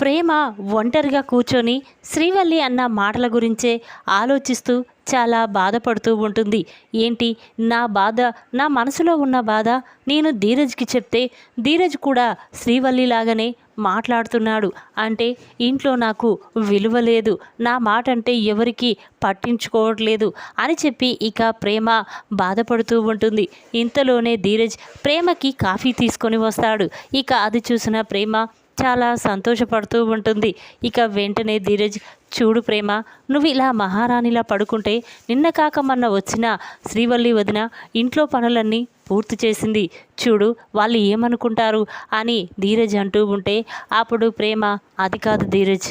ప్రేమ ఒంటరిగా కూర్చొని శ్రీవల్లి అన్న మాటల గురించే ఆలోచిస్తూ చాలా బాధపడుతూ ఉంటుంది. ఏంటి? నా బాధ నా మనసులో ఉన్న బాధ నేను ధీరజ్కి చెప్తే ధీరజ్ కూడా శ్రీవల్లి లాగానే మాట్లాడుతున్నాడు. అంటే ఇంట్లో నాకు విలువ లేదు. నా మాట అంటే ఎవరికి పట్టించుకోవట్లేదు అని చెప్పి ఇక ప్రేమ బాధపడుతూ ఉంటుంది. ఇంతలోనే ధీరజ్ ప్రేమకి కాఫీ తీసుకొని వస్తాడు. ఇక అది చూసిన ప్రేమ చాలా సంతోషపడుతూ ఉంటుంది. ఇక వెంటనే ధీరజ్ చూడు ప్రేమ నువ్వు ఇలా మహారాణిలా పడుకుంటే నిన్న కాక మొన్న వచ్చిన శ్రీవల్లి వదిన ఇంట్లో పనులన్నీ పూర్తి చేసింది. చూడు వాళ్ళు ఏమనుకుంటారు అని ధీరజ్ అంటూ ఉంటే అప్పుడు ప్రేమ అది కాదు ధీరజ్.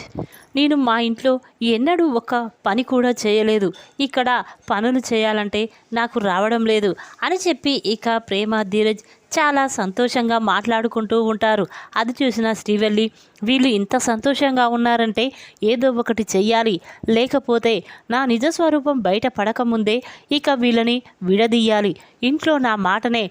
నేను మా ఇంట్లో ఎన్నడూ ఒక పని కూడా చేయలేదు. ఇక్కడ పనులు చేయాలంటే నాకు రావడం లేదు అని చెప్పి ఇక ప్రేమ ధీరజ్ చాలా సంతోషంగా మాట్లాడుకుంటూ ఉంటారు. అది చూసిన శ్రీవల్లి వీళ్ళు ఇంత సంతోషంగా ఉన్నారంటే ఏదో ఒకటి చెయ్యాలి. లేకపోతే నా నిజ స్వరూపం బయట పడకముందే ఇక వీళ్ళని విడదీయాలి. ఇంట్లో నా మాటనే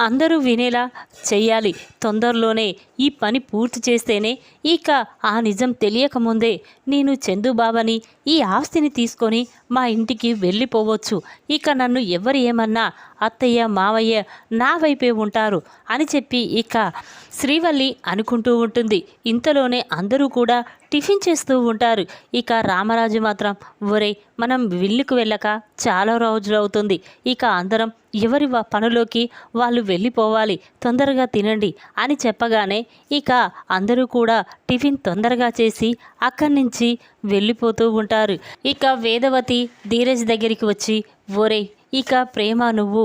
అందరూ వినేలా చెయ్యాలి. తొందరలోనే ఈ పని పూర్తి చేస్తేనే ఇక ఆ నిజం తెలియకముందే నేను చందుబాబని ఈ ఆస్తిని తీసుకొని మా ఇంటికి వెళ్ళిపోవచ్చు. ఇక నన్ను ఎవరు ఏమన్నా అత్తయ్య మావయ్య నా వైపే ఉంటారు అని చెప్పి ఇక శ్రీవల్లి అనుకుంటూ ఉంటుంది. ఇంతలోనే అందరూ కూడా టిఫిన్ చేస్తూ ఉంటారు. ఇక రామరాజు మాత్రం ఒరే మనం విల్లుకు వెళ్ళక చాలా రోజులు అవుతుంది. ఇక అందరం ఎవరి పనులోకి వాళ్ళు వెళ్ళిపోవాలి. తొందరగా తినండి అని చెప్పగానే ఇక అందరూ కూడా టిఫిన్ తొందరగా చేసి అక్కడి నుంచి వెళ్ళిపోతూ ఉంటారు. ఇక వేదవతి ధీరజ్ దగ్గరికి వచ్చి ఒరే ఇక ప్రేమ నువ్వు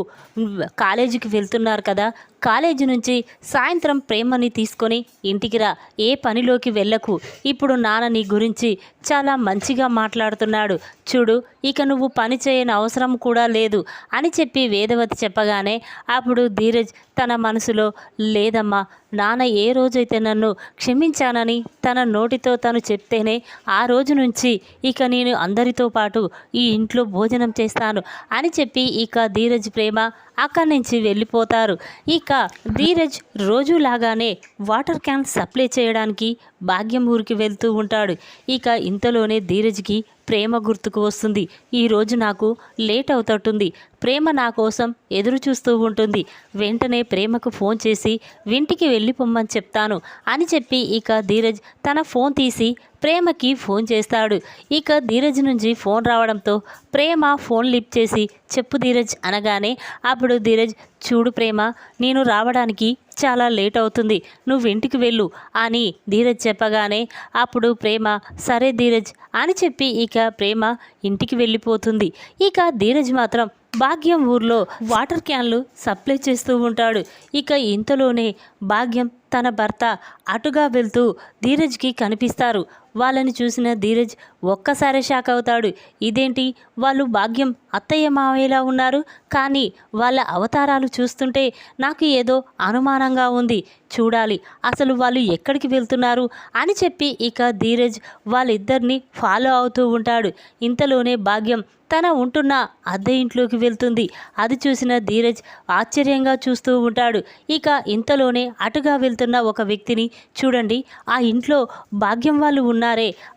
కాలేజీకి వెళ్తున్నారు కదా కాలేజీ నుంచి సాయంత్రం ప్రేమని తీసుకొని ఇంటికి రా ఏ పనిలోకి వెళ్ళకు. ఇప్పుడు నాన్న నీ గురించి చాలా మంచిగా మాట్లాడుతున్నాడు. చూడు ఇక నువ్వు పని చేయని అవసరం కూడా లేదు అని చెప్పి వేదవతి చెప్పగానే అప్పుడు ధీరజ్ తన మనసులో లేదమ్మా నాన్న ఏ రోజైతే నన్ను క్షమించానని తన నోటితో తను చెప్తేనే ఆ రోజు నుంచి ఇక నేను అందరితో పాటు ఈ ఇంట్లో భోజనం చేస్తాను అని చెప్పి ఇక ధీరజ్ ప్రేమ అక్కడి నుంచి వెళ్ళిపోతారు. ఇక ధీరజ్ రోజులాగానే వాటర్ క్యాన్ సప్లై చేయడానికి భాగ్యం ఊరికి వెళ్తూ ఉంటాడు. ఇక ఇంతలోనే ధీరజ్కి ప్రేమ గుర్తుకు వస్తుంది. ఈ రోజు నాకు లేట్ అవుతట్టుంది. ప్రేమ నా కోసం ఎదురు చూస్తూ ఉంటుంది. వెంటనే ప్రేమకు ఫోన్ చేసి వింటికి వెళ్ళిపోమ్మని చెప్తాను అని చెప్పి ఇక ధీరజ్ తన ఫోన్ తీసి ప్రేమకి ఫోన్ చేస్తాడు. ఇక ధీరజ్ నుంచి ఫోన్ రావడంతో ప్రేమ ఫోన్ లిప్ చేసి చెప్పు ధీరజ్ అనగానే అప్పుడు ధీరజ్ చూడు ప్రేమ నేను రావడానికి చాలా లేట్ అవుతుంది. నువ్వు ఇంటికి వెళ్ళు అని ధీరజ్ చెప్పగానే అప్పుడు ప్రేమ సరే ధీరజ్ అని చెప్పి ఇక ప్రేమ ఇంటికి వెళ్ళిపోతుంది. ఇక ధీరజ్ మాత్రం భాగ్యం ఊర్లో వాటర్ క్యాన్లు సప్లై చేస్తూ ఉంటాడు. ఇక ఇంతలోనే భాగ్యం తన భర్త అటుగా వెళ్తూ ధీరజ్కి కనిపిస్తారు. వాళ్ళని చూసిన ధీరజ్ ఒక్కసారి షాక్ అవుతాడు. ఇదేంటి? వాళ్ళు భాగ్యం అత్తయ్య మావయ్యలా ఉన్నారు. కానీ వాళ్ళ అవతారాలు చూస్తుంటే నాకు ఏదో అనుమానంగా ఉంది. చూడాలి అసలు వాళ్ళు ఎక్కడికి వెళ్తున్నారు అని చెప్పి ఇక ధీరజ్ వాళ్ళిద్దరిని ఫాలో అవుతూ ఉంటాడు. ఇంతలోనే భాగ్యం తన ఉంటున్న అద్దె ఇంట్లోకి వెళ్తుంది. అది చూసిన ధీరజ్ ఆశ్చర్యంగా చూస్తూ ఉంటాడు. ఇక ఇంతలోనే అటుగా వెళ్తున్న ఒక వ్యక్తిని చూడండి ఆ ఇంట్లో భాగ్యం వాళ్ళు ఉన్నారే.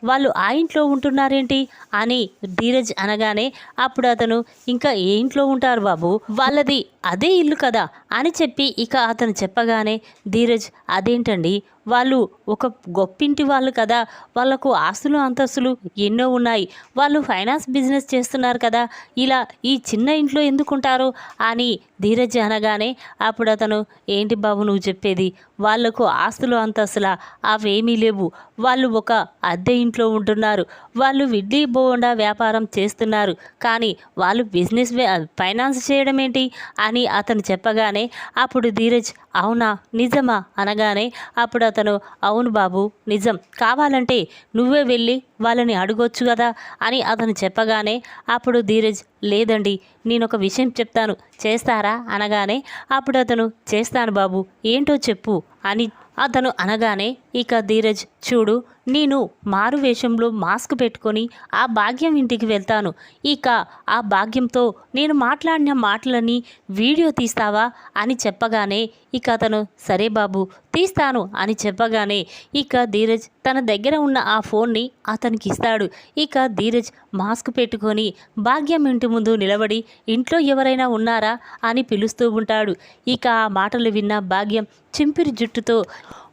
వాళ్ళు ఆ ఇంట్లో ఉంటున్నారేంటి? అని ధీరజ్ అనగానే అప్పుడు అతను ఇంకా ఏ ఇంట్లో ఉంటారు బాబు? వాళ్ళది అదే ఇల్లు కదా? అని చెప్పి ఇక అతను చెప్పగానే ధీరజ్ అదేంటండి? వాళ్ళు ఒక గొప్పింటి వాళ్ళు కదా. వాళ్ళకు ఆస్తులు అంతస్తులు ఎన్నో ఉన్నాయి. వాళ్ళు ఫైనాన్స్ బిజినెస్ చేస్తున్నారు కదా. ఇలా ఈ చిన్న ఇంట్లో ఎందుకుంటారు అని ధీరజ్ అనగానే అప్పుడు అతను ఏంటి బాబు నువ్వు చెప్పేది? వాళ్ళకు ఆస్తులు అంతస్తులా? అవేమీ లేవు. వాళ్ళు ఒక అద్దె ఇంట్లో ఉంటున్నారు. వాళ్ళు ఇడ్లీ బోండా వ్యాపారం చేస్తున్నారు. కానీ వాళ్ళు బిజినెస్ ఫైనాన్స్ చేయడం ఏంటి అని అతను చెప్పగానే అప్పుడు ధీరజ్ అవునా? నిజమా? అనగానే అప్పుడు అతను అవును బాబు నిజం. కావాలంటే నువ్వే వెళ్ళి వాళ్ళని అడగొచ్చు కదా అని అతను చెప్పగానే అప్పుడు ధీరజ్ లేదండి నేను ఒక విషయం చెప్తాను. చేస్తారా? అనగానే అప్పుడు అతను చేస్తాను బాబు. ఏంటో చెప్పు అని అతను అనగానే ఇక ధీరజ్ చూడు నేను మారు వేషంలో మాస్క్ పెట్టుకొని ఆ భాగ్యం ఇంటికి వెళ్తాను. ఇక ఆ భాగ్యంతో నేను మాట్లాడిన మాటలని వీడియో తీస్తావా అని చెప్పగానే ఇక అతను సరే బాబు తీస్తాను అని చెప్పగానే ఇక ధీరజ్ తన దగ్గర ఉన్న ఆ ఫోన్ని అతనికి ఇస్తాడు. ఇక ధీరజ్ మాస్క్ పెట్టుకొని భాగ్యం ఇంటి ముందు నిలబడి ఇంట్లో ఎవరైనా ఉన్నారా? అని పిలుస్తూ ఉంటాడు. ఇక ఆ మాటలు విన్న భాగ్యం చింపిరి జుట్టుతో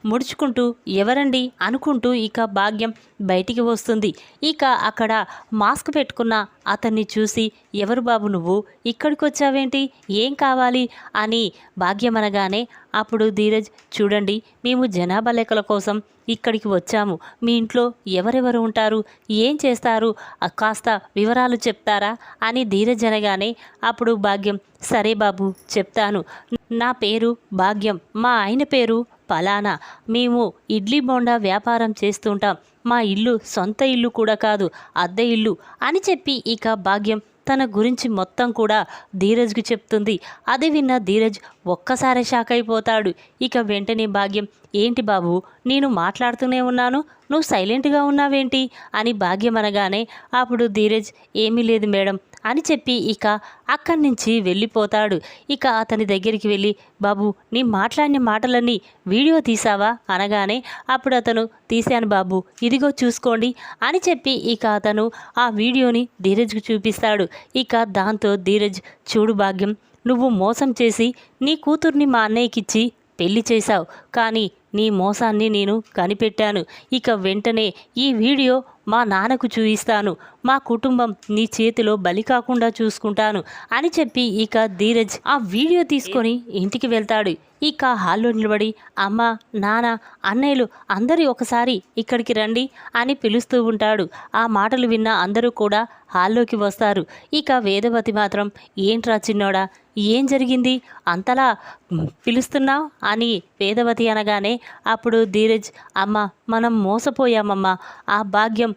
ముడుచుకుంటూ ఎవరండి అనుకుంటూ ఇక భాగ్యం బయటికి వస్తుంది. ఇక అక్కడ మాస్క్ పెట్టుకున్న అతన్ని చూసి ఎవరు బాబు నువ్వు? ఇక్కడికి వచ్చావేంటి ఏం కావాలి? అని భాగ్యం అనగానే అప్పుడు ధీరజ్ చూడండి మేము జనాభా లెక్కల కోసం ఇక్కడికి వచ్చాము. మీ ఇంట్లో ఎవరెవరు ఉంటారు? ఏం చేస్తారు? కాస్త వివరాలు చెప్తారా? అని ధీరజ్ అనగానే అప్పుడు భాగ్యం సరే బాబు చెప్తాను. నా పేరు భాగ్యం. మా ఆయన పేరు పలానా. మేము ఇడ్లీ బోండా వ్యాపారం చేస్తుంటాం. మా ఇల్లు సొంత ఇల్లు కూడా కాదు అద్దె ఇల్లు అని చెప్పి ఇక భాగ్యం తన గురించి మొత్తం కూడా ధీరజ్కి చెప్తుంది. అది విన్న ధీరజ్ ఒక్కసారి షాక్ అయిపోతాడు. ఇక వెంటనే భాగ్యం ఏంటి బాబు నేను మాట్లాడుతూనే ఉన్నాను నువ్వు సైలెంట్గా ఉన్నావేంటి? అని భాగ్యం అనగానే అప్పుడు ధీరజ్ ఏమీ లేదు మేడం అని చెప్పి ఇక అక్కడి నుంచి వెళ్ళిపోతాడు. ఇక అతని దగ్గరికి వెళ్ళి బాబు నీ మాట్లాడిన మాటలన్నీ వీడియో తీసావా? అనగానే అప్పుడు అతను తీశాను బాబు ఇదిగో చూసుకోండి అని చెప్పి ఇక అతను ఆ వీడియోని ధీరజ్కు చూపిస్తాడు. ఇక దాంతో ధీరజ్ చూడు భాగ్యం నువ్వు మోసం చేసి నీ కూతుర్ని మా అన్నయ్యకిచ్చి పెళ్ళి చేశావు. కానీ నీ మోసాన్ని నేను కనిపెట్టాను. ఇక వెంటనే ఈ వీడియో మా నాన్నకు చూయిస్తాను. మా కుటుంబం నీ చేతిలో బలి కాకుండా చూసుకుంటాను అని చెప్పి ఇక ధీరజ్ ఆ వీడియో తీసుకొని ఇంటికి వెళ్తాడు. ఇక హాల్లో నిలబడి అమ్మ నాన్న అన్నయ్యలు అందరూ ఒకసారి ఇక్కడికి రండి అని పిలుస్తూ ఉంటాడు. ఆ మాటలు విన్న అందరూ కూడా హాల్లోకి వస్తారు. ఇక వేదవతి మాత్రం ఏంట్రా చిన్నోడా ఏం జరిగింది? అంతలా పిలుస్తున్నావు? అని వేదవతి అనగానే అప్పుడు ధీరజ్ అమ్మ మనం మోసపోయామమ్మా. ఆ భాగ్యం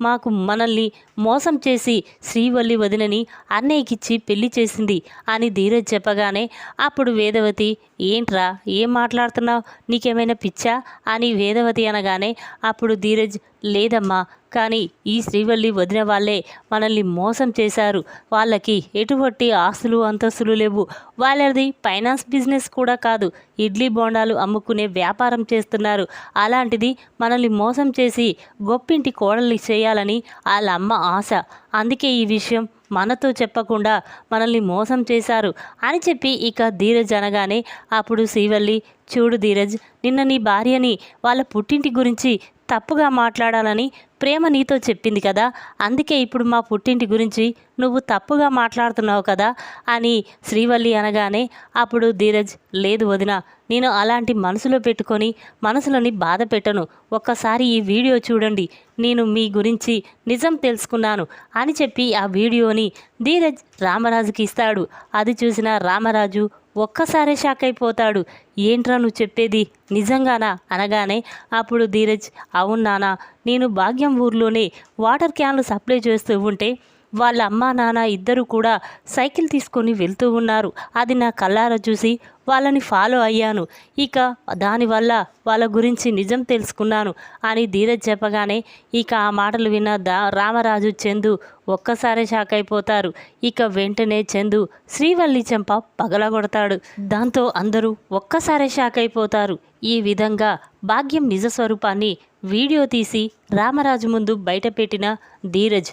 మాకు మనల్ని మోసం చేసి శ్రీవల్లి వదినని అన్నయ్యకిచ్చి పెళ్ళి చేసింది అని ధీరజ్ చెప్పగానే అప్పుడు వేదవతి ఏంట్రా ఏం మాట్లాడుతున్నావు? నీకేమైనా పిచ్చా? అని వేదవతి అనగానే అప్పుడు ధీరజ్ లేదమ్మా కానీ ఈ శ్రీవల్లి వదిన వాళ్ళే మనల్ని మోసం చేశారు. వాళ్ళకి ఎటువంటి ఆస్తులు అంతస్తులు లేవు. వాళ్ళది ఫైనాన్స్ బిజినెస్ కూడా కాదు. ఇడ్లీ బోండాలు అమ్ముకునే వ్యాపారం చేస్తున్నారు. అలాంటిది మనల్ని మోసం చేసి గొప్పింటి కోడల్ని చేయాలని వాళ్ళ అమ్మ ఆశ. అందుకే ఈ విషయం మనతో చెప్పకుండా మనల్ని మోసం చేశారు అని చెప్పి ఇక ధీరజ్ అనగానే అప్పుడు శ్రీవల్లి చూడు ధీరజ్ నిన్న నీ భార్యని వాళ్ళ పుట్టింటి గురించి తప్పుగా మాట్లాడాలని ప్రేమ నీతో చెప్పింది కదా. అందుకే ఇప్పుడు మా పుట్టింటి గురించి నువ్వు తప్పుగా మాట్లాడుతున్నావు కదా అని శ్రీవల్లి అనగానే అప్పుడు ధీరజ్ లేదు వదిన నేను అలాంటి మనసులో పెట్టుకొని మనసులోని బాధ పెట్టను. ఒక్కసారి ఈ వీడియో చూడండి. నేను మీ గురించి నిజం తెలుసుకున్నాను అని చెప్పి ఆ వీడియోని ధీరజ్ రామరాజుకి ఇస్తాడు. అది చూసిన రామరాజు ఒక్కసారే షాక్ అయిపోతాడు. ఏంట్రా నువ్వు చెప్పేది? నిజంగానా? అనగానే అప్పుడు ధీరజ్ అవును నానా నేను భాగ్యం ఊర్లోనే వాటర్ క్యాన్లు సప్లై చేస్తూ ఉంటే వాళ్ళ అమ్మ నాన్న ఇద్దరు కూడా సైకిల్ తీసుకొని వెళ్తూ ఉన్నారు. అది నా కళ్ళారా చూసి వాళ్ళని ఫాలో అయ్యాను. ఇక దానివల్ల వాళ్ళ గురించి నిజం తెలుసుకున్నాను అని ధీరజ్ చెప్పగానే ఇక ఆ మాటలు విన్న దా రామరాజు చందు ఒక్కసారే షాక్ అయిపోతారు. ఇక వెంటనే చందు శ్రీవల్లి చెంప పగలగొడతాడు. దాంతో అందరూ ఒక్కసారే షాక్ అయిపోతారు. ఈ విధంగా భాగ్యం నిజ స్వరూపాన్ని వీడియో తీసి రామరాజు ముందు బయటపెట్టిన ధీరజ్